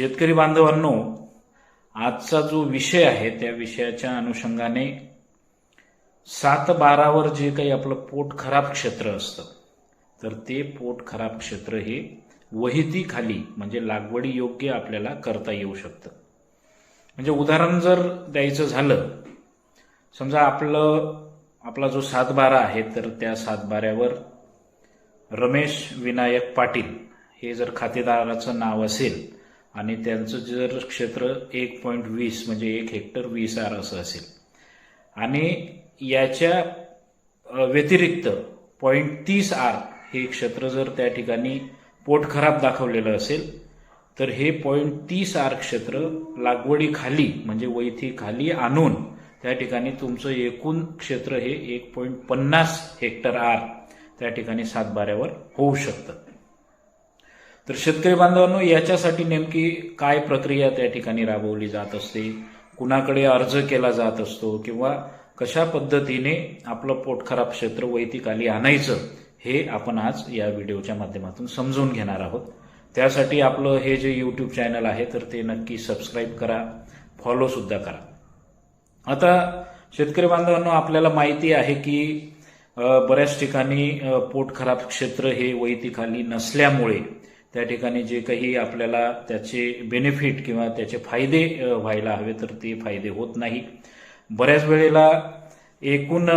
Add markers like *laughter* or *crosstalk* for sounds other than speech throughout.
शेतकरी बांधवांनो आजचा जो विषय आहे त्या विषयाच्या अनुषंगाने सात बारावर जे काही आपलं पोट खराब क्षेत्र असतं तर ते पोट खराब क्षेत्र हे वहितीखाली म्हणजे लागवडी योग्य आपल्याला करता येऊ शकतं. म्हणजे उदाहरण जर द्यायचं झालं समजा आपलं आपला जो सातबारा आहे तर त्या सातबाऱ्यावर रमेश विनायक पाटील हे जर खातेदाराचं नाव असेल आणि त्यांचं जर क्षेत्र एक पॉईंट वीस म्हणजे एक हेक्टर वीस आर असं असेल. आणि याच्या व्यतिरिक्त पॉईंट तीस आर हे क्षेत्र जर त्या ठिकाणी पोट खराब दाखवलेलं असेल तर हे पॉईंट तीस आर क्षेत्र लागवडीखाली म्हणजे वैथी खाली आणून त्या ठिकाणी तुमचं एकूण क्षेत्र हे एक पॉईंट पन्नास हेक्टर आर त्या ठिकाणी सातबाऱ्यावर होऊ शकतं. तर शेतकरी बांधवांनो याच्यासाठी नेमकी काय प्रक्रिया त्या ठिकाणी राबवली जात असते? कुणाकडे अर्ज केला जात असतो? किंवा कशा पद्धतीने आपलं पोट खराब क्षेत्र वैतिकाली आणायचं? हे आपण आज या व्हिडिओच्या माध्यमातून समजून घेणार आहोत. त्यासाठी आपलं हे जे यूट्यूब चॅनल आहे तर ते नक्की सबस्क्राईब करा फॉलो सुद्धा करा. आता शेतकरी बांधवांनो आपल्याला माहिती आहे की बऱ्याच ठिकाणी पोटखराब पोट खराब क्षेत्र हे वैतीखाली नसल्यामुळे त्या ठिकाणी जे काही आपल्याला त्याचे बेनिफिट किंवा त्याचे फायदे व्हायला हवे तर ते फायदे होत नाही. बऱ्याच वेळेला एकूण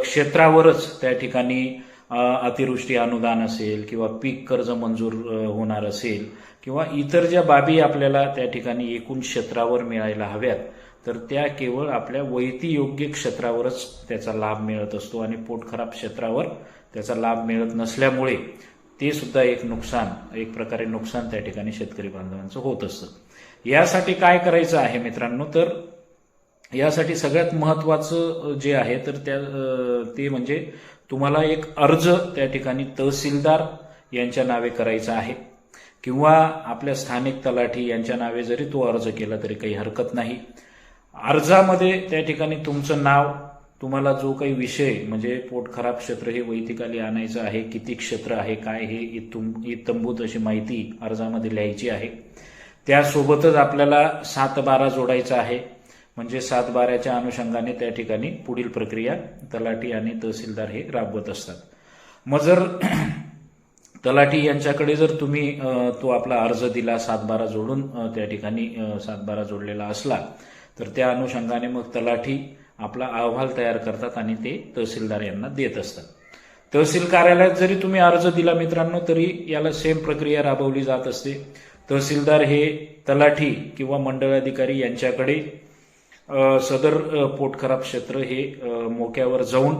क्षेत्रावरच त्या ठिकाणी अतिवृष्टी अनुदान असेल किंवा पीक कर्ज मंजूर होणार असेल किंवा इतर ज्या बाबी आपल्याला त्या ठिकाणी एकूण क्षेत्रावर मिळायला हव्यात तर त्या केवळ आपल्या वैतीयोग्य क्षेत्रावरच त्याचा लाभ मिळत असतो आणि पोट खराब क्षेत्रावर त्याचा लाभ मिळत नसल्यामुळे ते सुद्धा एक नुकसान एक प्रकारे नुकसान त्या ठिकाणी शेतकरी बांधवांचं होत असतं. यासाठी काय करायचं आहे मित्रांनो? तर यासाठी सगळ्यात महत्वाचं जे आहे तर त्या ते म्हणजे तुम्हाला एक अर्ज त्या ठिकाणी तहसीलदार यांच्या नावे करायचा आहे. किंवा आपल्या स्थानिक तलाठी यांच्या नावे जरी तो अर्ज केला तरी काही हरकत नाही. अर्जामध्ये त्या ठिकाणी तुमचं नाव तुम्हाला जो काही विषय म्हणजे पोट खराब क्षेत्र हे वैतिकाली आणायचं आहे किती क्षेत्र आहे काय हे इतुम इतंभूत अशी माहिती अर्जामध्ये लिहायची आहे. त्यासोबतच आपल्याला सात बारा जोडायचा आहे. म्हणजे सात बाराच्या अनुषंगाने त्या ठिकाणी पुढील प्रक्रिया तलाठी आणि तहसीलदार हे राबवत असतात. मग जर *clears throat* तलाठी यांच्याकडे जर तुम्ही तो आपला अर्ज दिला सातबारा जोडून त्या ठिकाणी सातबारा जोडलेला असला तर त्या अनुषंगाने मग तलाठी आपला अहवाल तयार करतात आणि ते तहसीलदार यांना देत असतात. तहसील कार्यालयात जरी तुम्ही अर्ज दिला मित्रांनो तरी याला सेम प्रक्रिया राबवली जात असते. तहसीलदार हे तलाठी किंवा मंडळ अधिकारी यांच्याकडे सदर पोटखराब क्षेत्र हे मोक्यावर जाऊन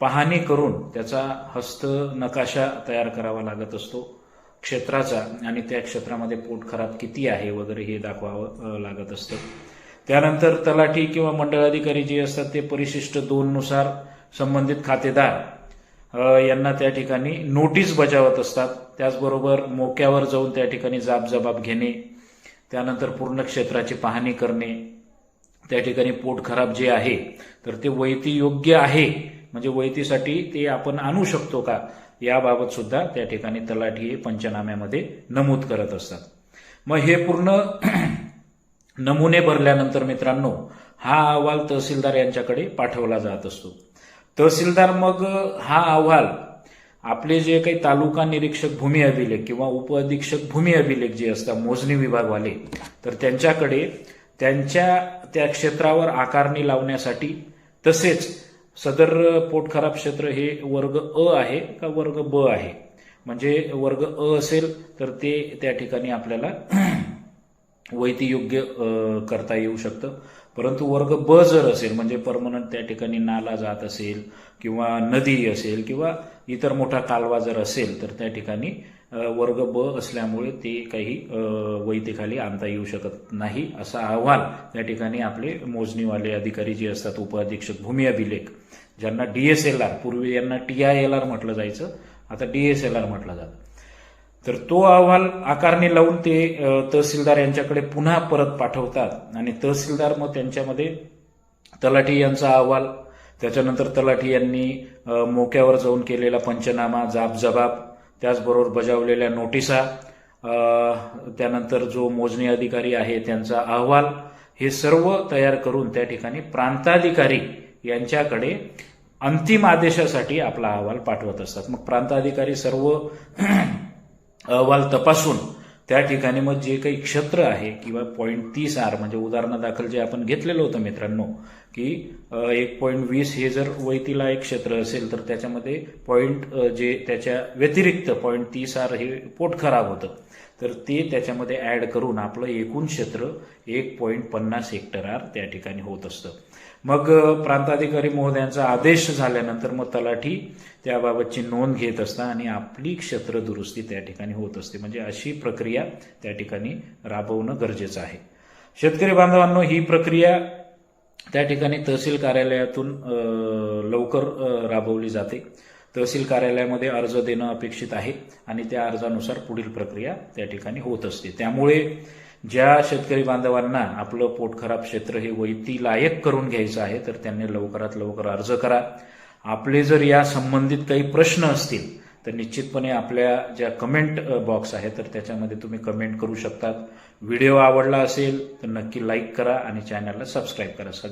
पाहणी करून त्याचा हस्त नकाशा तयार करावा लागत असतो. क्षेत्राचा आणि त्या क्षेत्रामध्ये पोटखराब किती आहे वगैरे हे दाखवावं लागत असतं. त्यानंतर तलाठी किंवा मंडळ अधिकारी जे असतात ते परिशिष्ट दोननुसार संबंधित खातेदार यांना त्या ठिकाणी नोटीस बजावत असतात. त्याचबरोबर मोक्यावर जाऊन त्या ठिकाणी जाब जबाब घेणे त्यानंतर पूर्ण क्षेत्राची पाहणी करणे त्या ठिकाणी पोट खराब जे आहे तर ते वैती योग्य आहे म्हणजे वैतीसाठी ते आपण आणू शकतो का याबाबत सुद्धा त्या ठिकाणी तलाठी हे पंचनाम्यामध्ये नमूद करत असतात. मग हे पूर्ण नमुने भरल्यानंतर मित्रांनो हा अहवाल तहसीलदार यांच्याकडे पाठवला जात असतो. तहसीलदार मग हा अहवाल आपले जे काही तालुका निरीक्षक भूमी अभिलेख किंवा उपअधीक्षक भूमी अभिलेख जे असतात मोजणी विभागवाले तर त्यांच्याकडे त्यांच्या त्या क्षेत्रावर आकारणी लावण्यासाठी तसेच सदर पोट खराब क्षेत्र हे वर्ग अ आहे का वर्ग ब आहे? म्हणजे वर्ग अ असेल तर ते त्या ठिकाणी आपल्याला वैतीयोग्य करता येऊ शकतं. परंतु वर्ग ब जर असेल म्हणजे परमनंट त्या ठिकाणी नाला जात असेल किंवा नदी असेल किंवा इतर मोठा कालवा जर असेल तर त्या ठिकाणी वर्ग ब असल्यामुळे ते काही वैतीखाली आणता येऊ शकत नाही असा अहवाल त्या ठिकाणी आपले मोजणीवाले अधिकारी जे असतात उपअधीक्षक भूमी अभिलेख ज्यांना डीएसएलआर पूर्वी यांना टी आर एल आर म्हटलं जायचं आता डीएसएलआर म्हटलं जातं. तर तो अहवाल आकारणी लावून ते तहसीलदार यांच्याकडे पुन्हा परत पाठवतात. आणि तहसीलदार मग त्यांच्यामध्ये तलाठी यांचा अहवाल त्याच्यानंतर तलाठी यांनी मोक्यावर जाऊन केलेला पंचनामा जाब जबाब त्याचबरोबर बजावलेल्या नोटिसा त्यानंतर जो मोजणी अधिकारी आहे त्यांचा अहवाल हे सर्व तयार करून त्या ठिकाणी प्रांताधिकारी यांच्याकडे अंतिम आदेशासाठी आपला अहवाल पाठवत असतात. मग प्रांताधिकारी सर्व अहवाल तपासून त्या ठिकाणी मग जे काही क्षेत्र आहे किंवा पॉईंट तीस आर म्हणजे उदाहरणादाखल जे आपण घेतलेलं होतं मित्रांनो की एक पॉईंट वीस हे जर वैतीला एक क्षेत्र असेल तर त्याच्यामध्ये पॉईंट जे त्याच्या व्यतिरिक्त पॉईंट तीस आर हे पोट खराब होतं. तर ते त्याच्यामध्ये ॲड करून आपलं एकूण क्षेत्र एक पॉईंट पन्नास हेक्टर आर त्या ठिकाणी होत असतं. मग प्रांताधिकारी महोदयांचा आदेश झाल्यानंतर मग तलाठी त्याबाबतची नोंद घेत असता आणि आपली क्षेत्र दुरुस्ती त्या ठिकाणी होत असते. म्हणजे अशी प्रक्रिया त्या ठिकाणी राबवणं गरजेचं आहे. शेतकरी बांधवांनो ही प्रक्रिया त्या ठिकाणी तहसील कार्यालयातून लवकर राबवली जाते. तहसील कार्यालयामध्ये अर्ज देणं अपेक्षित आहे आणि त्या अर्जानुसार पुढील प्रक्रिया त्या ठिकाणी होत असते. त्यामुळे ज्या शेतकरी बांधवांना आपलं पोटखराब क्षेत्र हे वैती लायक करून घ्यायचं आहे तर त्यांनी लवकरात लवकर अर्ज करा. आपले जर या संबंधित काही प्रश्न असतील तर निश्चितपणे आपल्या ज्या कमेंट बॉक्स आहे तर त्याच्यामध्ये तुम्ही कमेंट करू शकतात. व्हिडिओ आवडला असेल तर नक्की लाईक करा आणि चॅनलला सबस्क्राईब करा. सगळं